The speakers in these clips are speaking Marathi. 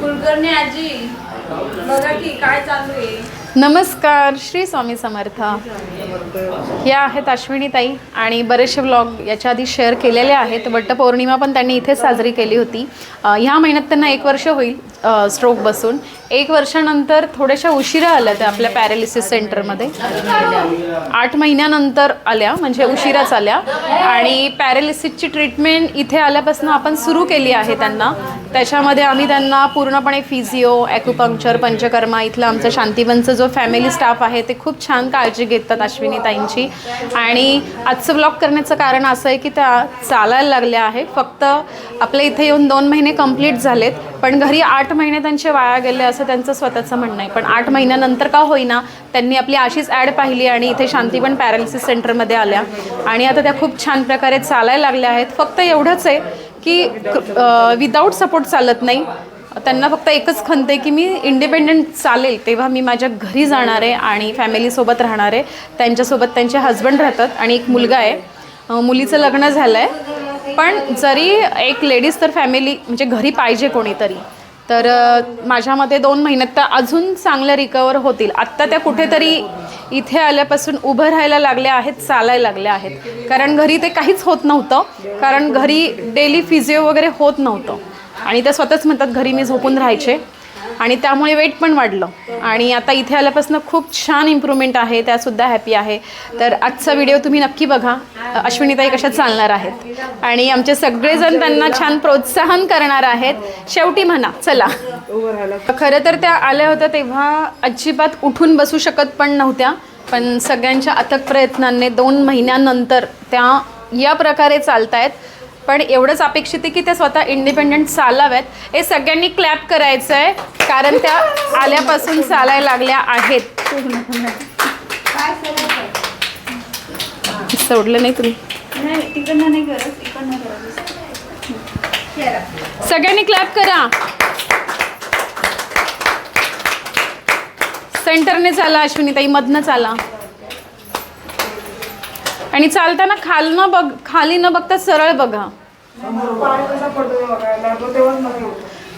कुलकर्णी आजी बघा की काय चालू आहे. नमस्कार श्री स्वामी समर्थ. या आहेत अश्विनी ताई आणि बरेचसे व्लॉग याच्या आधी शेअर केलेले आहेत. वट्टपौर्णिमा पण त्यांनी इथेच साजरी केली होती. ह्या महिन्यात त्यांना एक वर्ष होईल स्ट्रोक बसून. एक वर्षानंतर थोड्याशा उशिरा आल्या त्या आपल्या पॅरालिसिस सेंटरमध्ये आठ महिन्यानंतर आल्या म्हणजे उशिराच आल्या. आणि पॅरालिसिसची ट्रीटमेंट इथे आल्यापासून आपण सुरू केली आहे त्यांना. त्याच्यामध्ये आम्ही त्यांना पूर्णपणे फिजिओ ॲक्युपंक्चर पंचकर्मा इथला आमचा शांतीवनचं जो फॅमिली स्टाफ आहे ते खूप छान काळजी घेतात अश्विनी ताईंची आणि आजचं ब्लॉग करण्याचं कारण असं आहे की त्या चालायला लागल्या आहे फक्त आपल्या इथे येऊन दोन महिने कंप्लीट झालेत पण घरी आठ महिने त्यांचे वाया गेले असं त्यांचं स्वतःचं म्हणणं आहे. पण आठ महिन्यानंतर का होईना त्यांनी आपली अशीच ॲड पाहिली आणि इथे शांतीवन पॅरालिसिस सेंटरमध्ये आल्या. आणि आता त्या खूप छान प्रकारे चालायला लागल्या आहेत. फक्त एवढंच आहे की विदाऊट सपोर्ट चालत नाही. त्यांना फक्त एकच खंत आहे की मी इंडिपेंडंट चालेल तेव्हा मी माझ्या घरी जाणार आहे आणि फॅमिलीसोबत राहणार आहे. त्यांच्यासोबत त्यांचे हजबंड राहतात आणि एक मुलगा आहे. मुलीचं लग्न झालं आहे पण जरी एक लेडीज तर फॅमिली म्हणजे घरी पाहिजे कोणीतरी. तर माझ्या मते दोन महिन्यात तर अजून चांगल्या रिकवर होतील. आत्ता त्या कुठेतरी इथे आल्यापासून उभं राहायला लागल्या आहेत चालायला लागल्या आहेत. कारण घरी ते काहीच होत नव्हतं. कारण घरी डेली फिजिओ वगैरे होत नव्हतं. आणि त्या स्वतःच म्हणतात घरी मी झोपून राहायचे. आणि त्यामुळे वेट पण वाढलं. आणि आता इथे आल्यापासून खूप छान इम्प्रूव्हमेंट आहे त्यासुद्धा हॅपी आहे. तर आजचा व्हिडिओ तुम्ही नक्की बघा. अश्विनीताई कशा चालणार आहेत? आणि आमचे सगळेजण त्यांना छान प्रोत्साहन करणार आहेत. शेवटी म्हणा चला. खरं तर त्या आल्या होत्या तेव्हा अजिबात उठून बसू शकत पण नव्हत्या. पण सगळ्यांच्या अथक प्रयत्नांनी दोन महिन्यानंतर त्या या प्रकारे चालतायत. पण एवढंच अपेक्षित आहे की त्या स्वतः इंडिपेंडंट चालाव्यात. हे सगळ्यांनी क्लॅप करायचं आहे कारण त्या आल्यापासून चालायला लागल्या आहेत. सोडलं नाही तुम्ही. सगळ्यांनी क्लॅप करा. सेंटरने चाला अश्विनीताई मधनं चाला. आणि चालताना खाल न बघ खाली न बघता सरळ बघा.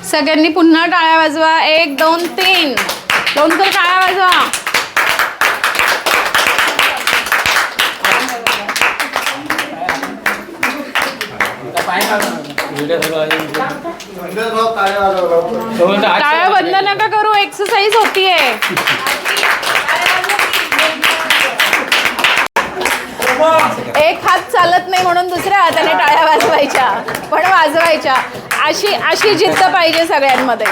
सगळ्यांनी पुन्हा टाळ्या वाजवा. एक दोन तीन. दोन तर टाळ्या वाजवा. टाळ्या बंद नका करू. एक्सरसाइज होतीये. एक हात चालत नाही म्हणून दुसऱ्या हाताने टाळ्या वाजवायच्या पण वाजवायच्या. अशी अशी जिद्द पाहिजे सगळ्यांमध्ये.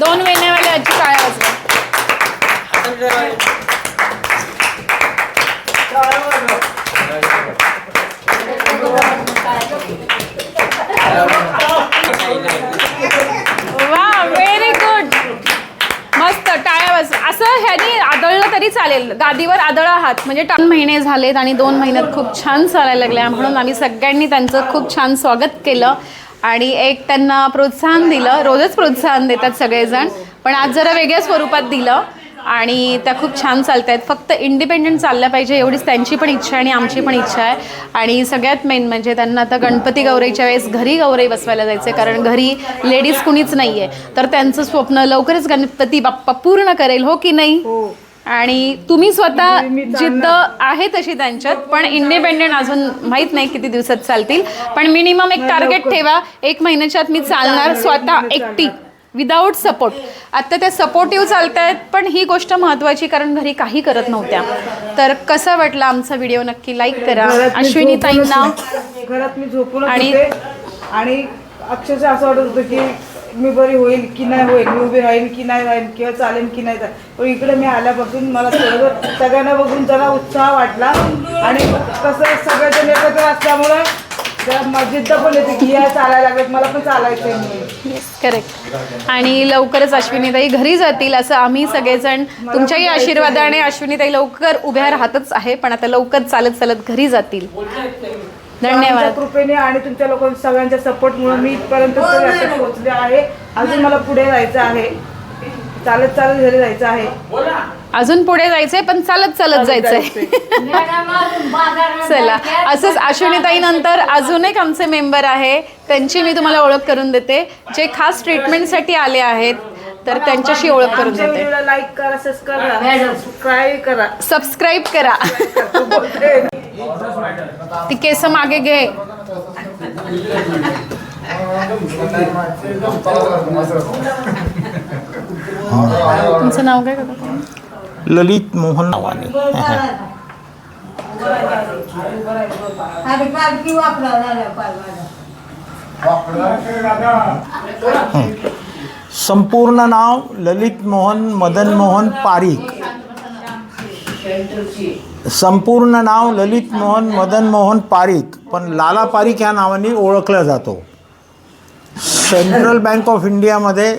दोन वेण्यावाले आजी काय वा व्हेरी गुड मस्त टाळ्या वाज असं ह्यानी आदळलं तरी चालेल. गादीवर आदळ आहात. म्हणजे दोन महिने झालेत आणि दोन महिन्यात खूप छान चालायला लागल्या म्हणून आम्ही सगळ्यांनी त्यांचं खूप छान स्वागत केलं. आणि एक त्यांना प्रोत्साहन दिलं रोजच प्रोत्साहन देतात सगळेजण. पण आज जरा वेगळ्या स्वरूपात दिलं आणि त्या खूप छान चालत आहेत फक्त इंडिपेंडंट चालल्या पाहिजे एवढीच त्यांची पण इच्छा आहे आणि आमची पण इच्छा आहे. आणि सगळ्यात मेन म्हणजे त्यांना आता गणपती गौरीच्या वेळेस घरी गौरी बसवायला जायचं आहे कारण घरी लेडीज कुणीच नाही आहे तर त्यांचं स्वप्न लवकरच गणपती बाप्पा पूर्ण करेल हो की नाही? हो. आणि तुम्ही स्वतः जिद्द आहे तशी त्यांच्यात पण इंडिपेंडेंट अजून माहीत नाही किती दिवसात चालतील. पण मिनिमम एक टार्गेट ठेवा. एक महिन्याच्या आत मी चालणार स्वतः एकटी. विदाऊट सपोर्ट आत्ता त्या सपोर्टिव्ह चालत आहेत पण ही गोष्ट महत्त्वाची कारण घरी काही करत नव्हत्या. तर कसा वाटला आमचा व्हिडिओ नक्की लाईक करा. अश्विनी ताईंना घरात मी झोपून आणि अक्षरशः असं वाटत होतं की मी बरी होईल की नाही होईल मी उभी राहीन की नाही राहीन किंवा चालेन की नाही चालेन. पण इकडे मी आल्यापासून मला थोडं सगळ्यांना बघून जरा उत्साह वाटला. आणि कसं सगळेजण एकत्र असल्यामुळे जिद्द पण येते की या चालायला मला पण चालायचं आहे करेक्ट आणि लवकरच अश्विनीताई घरी जातील असं आम्ही सगळेजण तुमच्याही आशीर्वादाने अश्विनीताई लवकर उभ्या राहतच आहे पण आता लवकर चालत चालत घरी जातील. धन्यवाद. कृपेने आणि तुमच्या लोकांच्या सगळ्यांच्या सपोर्टमुळे मी इथपर्यंत आता पोहोचले आहे. अजून मला पुढे जायचं आहे. चालत चालत घरी जायचं आहे. अजून पुढे जायचंय पण चालत चालत जायचंय. चला. असंच अश्विनीताई नंतर अजून एक आमचे मेंबर आहे. त्यांची मी तुम्हाला ओळख करून देते. जे खास ट्रीटमेंटसाठी आले आहेत तर त्यांच्याशी ओळख करून आमच्या देते. व्हिडिओला लाईक करा सबस्क्राईब करा सबस्क्राईब करा. बोलते ती केस मागे घे. तुमचं नाव काय का ललित मोहन नावाने. संपूर्ण नाव ललित मोहन मदन मोहन पारिक संपूर्ण नाव ललित मोहन मदन मोहन पारिक पण लाला पारिक ह्या नावाने ओळखला जातो. सेंट्रल बँक ऑफ इंडियामध्ये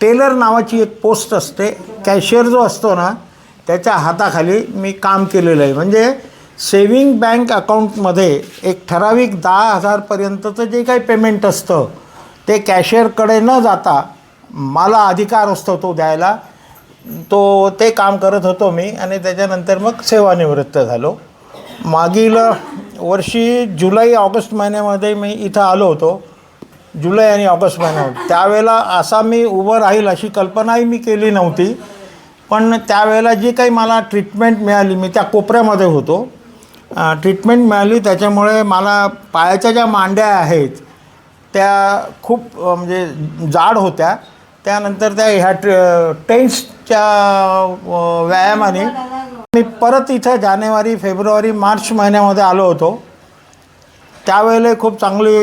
टेलर नावाची एक पोस्ट असते. कॅशियर जो असतो ना त्याच्या हाताखाली मी काम केलेलं आहे. म्हणजे सेविंग बँक अकाउंटमध्ये एक ठराविक दहा हजारपर्यंतचं जे काही पेमेंट असतं ते कॅशियरकडे न जाता मला अधिकार असतो तो द्यायला. तो ते काम करत होतो मी आणि त्याच्यानंतर मग सेवानिवृत्त झालो. मागील वर्षी जुलै ऑगस्ट महिन्यामध्ये मी इथं आलो होतो. जुलै आणि ऑगस्ट महिन्यामध्ये. त्यावेळेला असा मी उभं राहील अशी कल्पनाही मी केली नव्हती. पण त्यावेळेला जी काही मला ट्रीटमेंट मिळाली मी त्या कोपऱ्यामध्ये होतो. ट्रीटमेंट मिळाली त्याच्यामुळे मला पायाच्या ज्या मांड्या आहेत त्या खूप म्हणजे जाड होत्या. त्यानंतर त्या ह्या ट्र टेन्सच्या व्यायामाने मी परत इथं जानेवारी फेब्रुवारी मार्च महिन्यामध्ये आलो होतो. त्यावेळेला खूप चांगली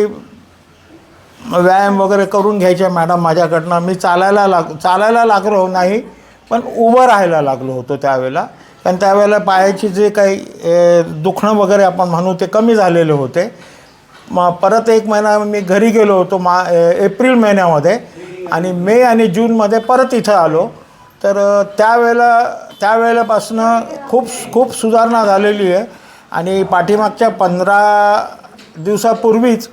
व्यायाम वगैरे करून घ्यायचे मॅडम माझ्याकडनं. मी चालायला लाग चालायला लागलो नाही पण उभं राहायला लागलो होतो त्यावेळेला. कारण त्यावेळेला पायाची जे काही दुखणं वगैरे आपण म्हणू ते कमी झालेले होते. मग परत एक महिना मी घरी गेलो होतो मा एप्रिल महिन्यामध्ये. आणि मे आणि जूनमध्ये परत इथं आलो. तर त्यावेळेला त्यावेळेपासनं खूप खूप सुधारणा झालेली आहे. आणि पाठीमागच्या पंधरा दिवसापूर्वीच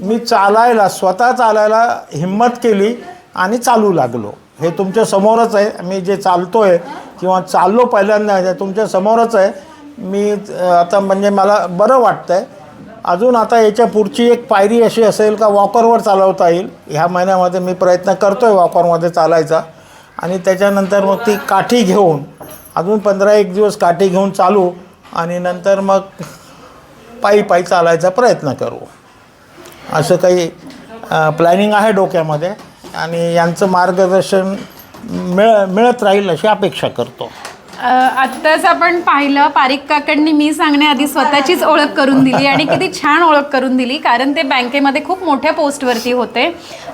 मी चालायला स्वतः चालायला हिंमत केली आणि चालू लागलो. हे तुमच्या समोरच आहे. मी जे चालतो आहे किंवा चाललो पहिल्यांदा तुमच्या समोरच आहे. मी आता म्हणजे मला बरं वाटतं आहे अजून आता याच्या पुढची एक पायरी अशी असेल का वॉकरवर चालवता येईल? ह्या महिन्यामध्ये मी प्रयत्न करतो आहे वॉकरमध्ये चालायचा. आणि त्याच्यानंतर मग ती काठी घेऊन अजून पंधरा एक दिवस काठी घेऊन चालू आणि नंतर मग पायी पायी चालायचा प्रयत्न करू. असं काही प्लॅनिंग आहे डोक्यामध्ये आणि यांचं मार्गदर्शन मिळ मिळत राहील अशी अपेक्षा करतो. आत्ताच आपण पाहिलं पारिक काकांनी मी सांगण्याआधी स्वतःचीच ओळख करून दिली आणि किती छान ओळख करून दिली कारण ते बँकेमध्ये खूप मोठ्या पोस्टवरती होते.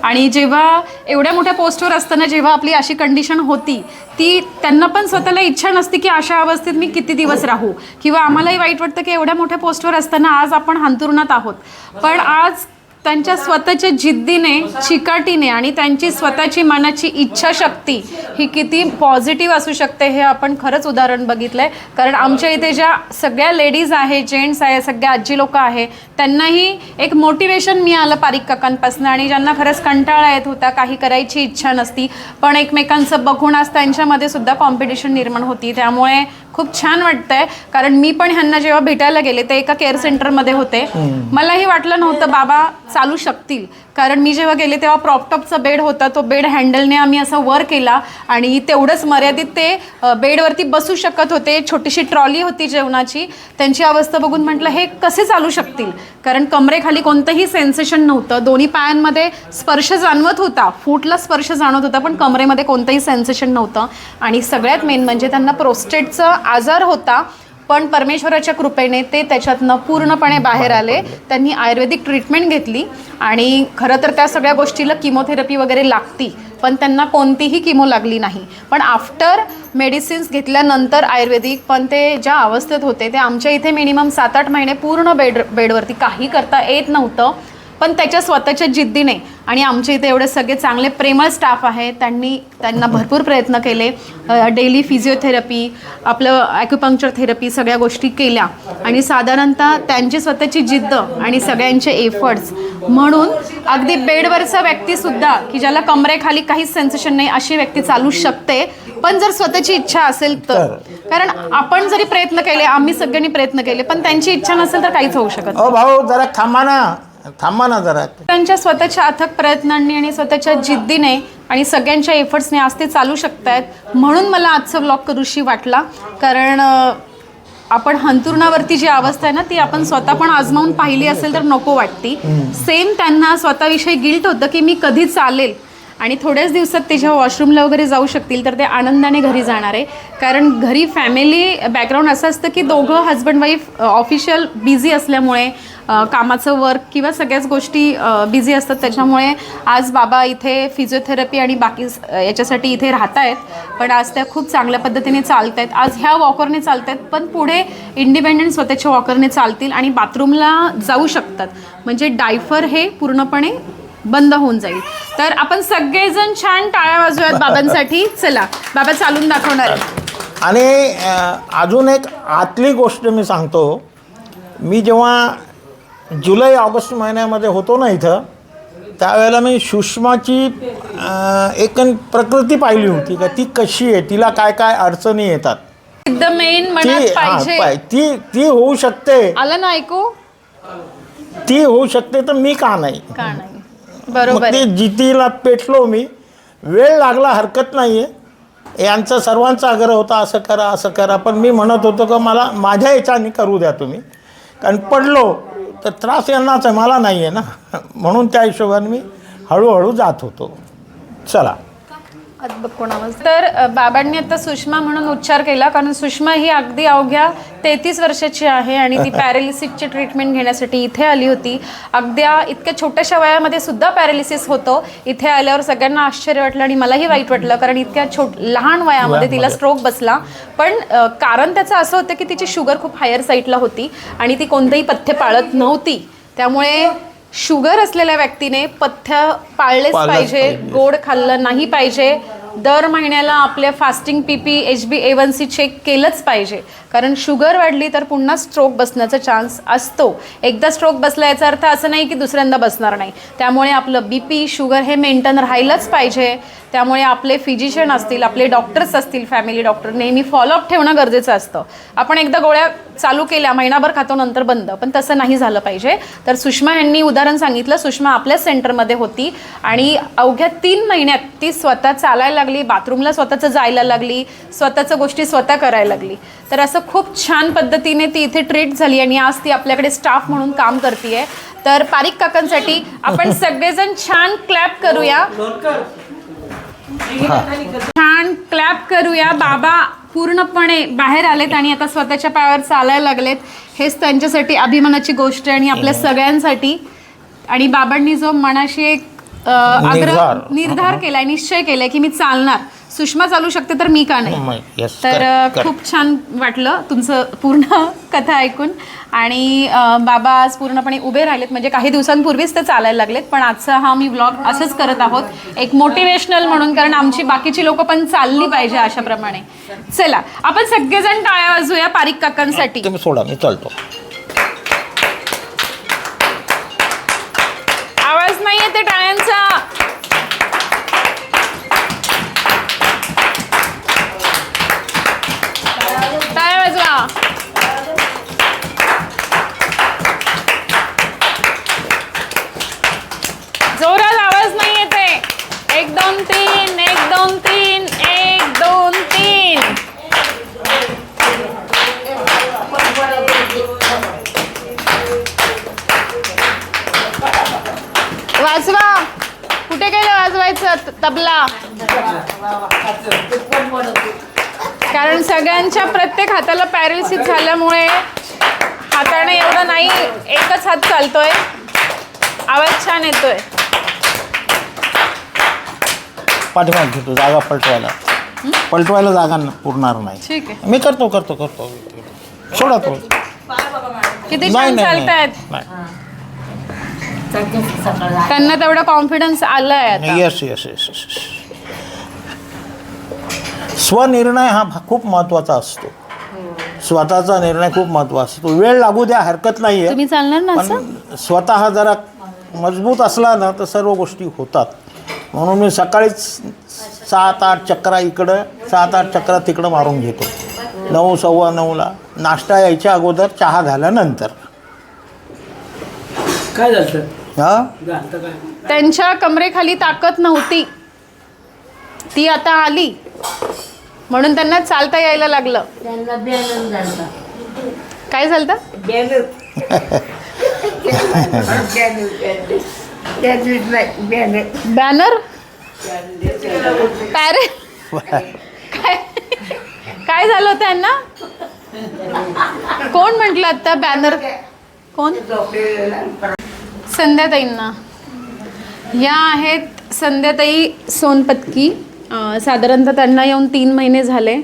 आणि जेव्हा एवढ्या मोठ्या पोस्टवर असताना जेव्हा आपली अशी कंडिशन होती ती त्यांना पण स्वतःला इच्छा नसती की अशा अवस्थेत मी किती दिवस राहू. किंवा आम्हालाही वाईट वाटतं की एवढ्या मोठ्या पोस्टवर असताना आज आपण हांतुरणात आहोत. पण आज त्यांच्या स्वतःच्या जिद्दीने चिकाटीने आणि त्यांची स्वतःची मनाची इच्छाशक्ती ही किती पॉझिटिव्ह असू शकते हे आपण खरंच उदाहरण बघितलं आहे कारण आमच्या इथे ज्या सगळ्या लेडीज आहे जेंट्स आहे सगळ्या आजी लोक आहे त्यांनाही एक मोटिवेशन मिळालं पारिक काकांपासून आणि ज्यांना खरंच कंटाळा येत होता काही करायची इच्छा नसती. पण एकमेकांचं बघून आज त्यांच्यामध्ये सुद्धा कॉम्पिटिशन निर्माण होती. त्यामुळे खूप छान वाटतंय. कारण मी पण ह्यांना जेव्हा भेटायला गेले ते एका केअर सेंटरमध्ये होते. मलाही वाटलं नव्हतं बाबा चालू शकतील. कारण मी जेव्हा गेले तेव्हा प्रॉपटॉपचा बेड होता तो बेड हँडलने आम्ही असा वर केला आणि तेवढंच मर्यादित ते बेडवरती बसू शकत होते. छोटीशी ट्रॉली होती जेवणाची. त्यांची अवस्था बघून म्हटलं हे कसे चालू शकतील? कारण कमरेखाली कोणतंही सेन्सेशन नव्हतं. दोन्ही पायांमध्ये स्पर्श जाणवत होता. फूटला स्पर्श जाणवत होता पण कमरेमध्ये कोणतंही सेन्सेशन नव्हतं. आणि सगळ्यात मेन म्हणजे त्यांना प्रोस्टेटचा आजार होता. पण परमेश्वराच्या कृपेने ते त्याच्यातनं पूर्णपणे बाहेर आले. त्यांनी आयुर्वेदिक ट्रीटमेंट घेतली आणि खरं तर त्या सगळ्या गोष्टीला किमोथेरपी वगैरे लागती पण त्यांना कोणतीही किमो लागली नाही. पण आफ्टर मेडिसिन्स घेतल्यानंतर आयुर्वेदिक पण ते ज्या अवस्थेत होते ते आमच्या इथे मिनिमम सात आठ महिने पूर्ण बेड बेडवरती काही करता येत नव्हतं. पण त्याच्या स्वतःच्या जिद्दीने. आणि आमच्या इथे एवढे सगळे चांगले प्रेमळ स्टाफ आहे त्यांनी त्यांना भरपूर प्रयत्न केले. डेली फिजिओथेरपी आपलं ॲक्युपंक्चर थेरपी सगळ्या गोष्टी केल्या. आणि साधारणतः त्यांची स्वतःची जिद्द आणि सगळ्यांचे एफर्ट्स म्हणून अगदी बेडवरचा व्यक्तीसुद्धा की ज्याला कमरेखाली काहीच सेन्सेशन नाही अशी व्यक्ती चालू शकते. पण जर स्वतःची इच्छा असेल तर. कारण आपण जरी प्रयत्न केले आम्ही सगळ्यांनी प्रयत्न केले पण त्यांची इच्छा नसेल तर काहीच होऊ शकत भाऊ जरा थांबा ना. थांबा ना जरा. त्यांच्या स्वतःच्या अथक प्रयत्नांनी आणि स्वतःच्या जिद्दीने आणि सगळ्यांच्या एफर्ट्सने आज ते चालू शकत आहेत म्हणून मला आजचा ब्लॉग करूशी वाटला. कारण अं, आपण हंतुरणावरती जी अवस्था आहे ना ती आपण स्वतः पण आजमावून पाहिली असेल तर नको वाटती. सेम त्यांना स्वतःविषयी गिल्ट होतं की मी कधी चालेल. आणि थोड्याच दिवसात ते जेव्हा वॉशरूमला वगैरे जाऊ शकतील तर ते आनंदाने घरी जाणार आहे. कारण घरी फॅमिली बॅकग्राऊंड असं असतं की दोघं हजबंड वाईफ ऑफिशियल बिझी असल्यामुळे कामाचं वर्क किंवा सगळ्याच गोष्टी बिझी असतात. त्याच्यामुळे आज बाबा इथे फिजिओथेरपी आणि बाकी स- याच्यासाठी इथे राहत आहेत पण आज त्या खूप चांगल्या पद्धतीने चालत आहेत आज ह्या वॉकरने चालत आहेत पण पुढे इंडिपेंडेंट स्वतःच्या वॉकरने चालतील आणि बाथरूमला जाऊ शकतात. म्हणजे डायफर हे पूर्णपणे बंद होऊन जाईल. तर आपण सगळेजण छान टाळ्या वाजूयात बाबांसाठी. चला बाबा चालून दाखवणार. आणि अं, अजून एक आतली गोष्ट मी सांगतो. मी जेव्हा जुलै ऑगस्ट महिन्यामध्ये होतो ना इथं त्यावेळेला मी सुषमाची अं, एक प्रकृती पाहिली होती का ती कशी आहे तिला काय काय अडचणी येतात. द मेन ती मनात हा, पाहिजे. पाय- ती ती होऊ शकते. आलं ना ऐकू? ती होऊ शकते तर मी का नाही? का नाही? बरोबर ते. जितीला पेटलो मी. वेळ लागला हरकत नाही आहे यांचा सर्वांचा आग्रह होता असं करा असं करा. पण मी म्हणत होतो का मला माझ्या याच्याने करू द्या तुम्ही. कारण पडलो तर त्रास यांनाच आहे मला नाही आहे ना. म्हणून त्या हिशोबाने मी हळूहळू जात होतो. चला. तर बाबांनी आता सुषमा म्हणून उच्चार केला कारण सुषमा ही अगदी अवघ्या तेहतीस वर्षाची आहे आणि ती पॅरालिसिसची ट्रीटमेंट घेण्यासाठी इथे आली होती. अगद्या इतक्या छोट्याशा वयामध्ये सुद्धा पॅरालिसिस होतो. इथे आल्यावर सगळ्यांना आश्चर्य वाटलं आणि मलाही वाईट वाटलं कारण इतक्या छोट लहान वयामध्ये तिला स्ट्रोक बसला. पण कारण त्याचं असं होतं की तिची शुगर खूप हायर साईडला होती आणि ती कोणतंही पथ्य पाळत नव्हती. त्यामुळे शुगर असलेल्या व्यक्तीने पथ्य पाळलेच पाळलंच पाहिजे पाहिजे. गोड खाल्लं नाही पाहिजे दर महिन्याला आपल्या fasting P P H B A one C check केलंच पाहिजे कारण शुगर वाढली तर पुन्हा स्ट्रोक बसण्याचा चान्स असतो. एकदा स्ट्रोक बसला याचा अर्थ असं नाही की दुसऱ्यांदा बसणार नाही. त्यामुळे आपलं बी पी शुगर हे मेंटेन राहिलंच पाहिजे. त्यामुळे आपले फिजिशियन असतील आपले डॉक्टर्स असतील फॅमिली डॉक्टर नेहमी फॉलोअप ठेवणं गरजेचं असतं. आपण एकदा गोळ्या चालू केल्या महिनाभर खातो नंतर बंद. पण तसं नाही झालं पाहिजे. तर सुषमा यांनी उदाहरण सांगितलं सुषमा आपल्याच सेंटरमध्ये होती आणि अवघ्या तीन महिन्यात ती स्वतः चालायला लागली बाथरूमला स्वतःचं जायला लागली स्वतःचं गोष्टी स्वतः करायला लागली. तर असं खूप छान पद्धतीने ती इथे ट्रीट झाली आणि आज ती आपल्याकडे स्टाफ म्हणून काम करते तर पारिक काकांसाठी आपण सगळेजण छान क्लॅप करूया. छान क्लॅप करूया. बाबा पूर्णपणे बाहेर आलेत आणि आता स्वतःच्या पायावर चालायला लागलेत. हेच त्यांच्यासाठी अभिमानाची गोष्ट आहे आणि आपल्या सगळ्यांसाठी. आणि बाबांनी जो मनाशी एक आग्रह निर्धार. निर्धार केलाय निश्चय केलाय की मी चालणार. सुषमा चालू शकते तर मी का नाही? yes, तर correct, अ, correct. खूप छान वाटलं तुमचं पूर्ण कथा ऐकून. आणि बाबा आज पूर्णपणे उभे राहिलेत म्हणजे काही दिवसांपूर्वीच ते चालायला लागलेत पण आजचा हा मी व्लॉग असंच करत आहोत. एक मोटिवेशनल म्हणून कारण आमची बाकीची लोक पण चालली पाहिजे अशाप्रमाणे. चला आपण सगळेजण टाळ्या वाजूया पारिक काकांसाठी. सोडा मी चालतो. प्रत्येक हाताला पॅरेलिसिस झाल्यामुळे हाताने एवढं नाही एकच हात चालतोय. आवाज छान येतोय. पाठीमाग घेतो जागा पलटवायला. पलटवायला जागा न- पुरणार नाही. ठीक आहे. मी करतो करतो करतो. सोडा तो. किती नाही छान नाही. चालतायत. नाही. त्यांना तेवढा कॉन्फिडन्स आलाय आता. येस येस येस येस स्वनिर्णय हा भा- खूप महत्त्वाचा असतो. स्वतःचा निर्णय खूप महत्त्वाचा असतो वेळ लागू द्या हरकत नाही आहे तुम्ही चालणार ना असं? पण स्वतः जरा मजबूत असला ना तर सर्व गोष्टी होतात. म्हणून मी सकाळीच सात आठ चक्रा इकडं सात आठ चक्रा तिकडं मारून घेतो. नऊ सव्वा नऊला. नाश्ता यायच्या अगोदर चहा झाल्यानंतर. काय झालं हा? त्यांच्या कमरेखाली ताकद नव्हती. ती आता आली. म्हणून त्यांना चालता यायला लागलं. त्यांना बॅनर झालता? काय झालं बॅनर बॅनर बॅनर पॅरे काय? काय झालं होतं त्यांना? कोण म्हटलं आता बॅनर कोण? संध्याताईंना. या आहेत संध्याताई सोनपतकी. साधारणतः त्यांना येऊन तीन महिने झाले.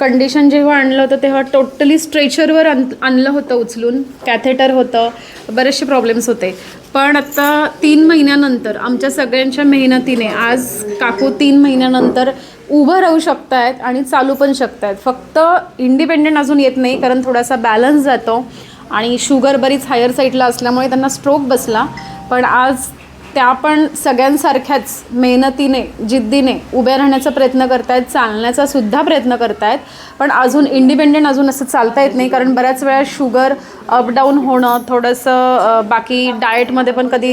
कंडिशन जेव्हा आणलं होतं तेव्हा टोटली स्ट्रेचरवर आण आणलं होतं उचलून. कॅथेटर होतं. बरेचसे प्रॉब्लेम्स होते. पण आत्ता तीन महिन्यानंतर आमच्या सगळ्यांच्या मेहनतीने आज काकू तीन महिन्यानंतर उभं राहू शकतायत आणि चालू पण शकतायत. फक्त इंडिपेंडेंट अजून येत नाही कारण थोडासा बॅलन्स जातो. आणि शुगर बरीच हायर साईडला असल्यामुळे त्यांना स्ट्रोक बसला. पण आज त्या पण सगळ्यांसारख्याच मेहनतीने जिद्दीने उभ्या राहण्याचा प्रयत्न करतायत चालण्याचा सुद्धा प्रयत्न करतायत. पण अजून इंडिपेंडेंट अजून असं चालता येत नाही कारण बऱ्याच वेळा शुगर अपडाऊन होणं थोडंसं बाकी डाएटमध्ये पण कधी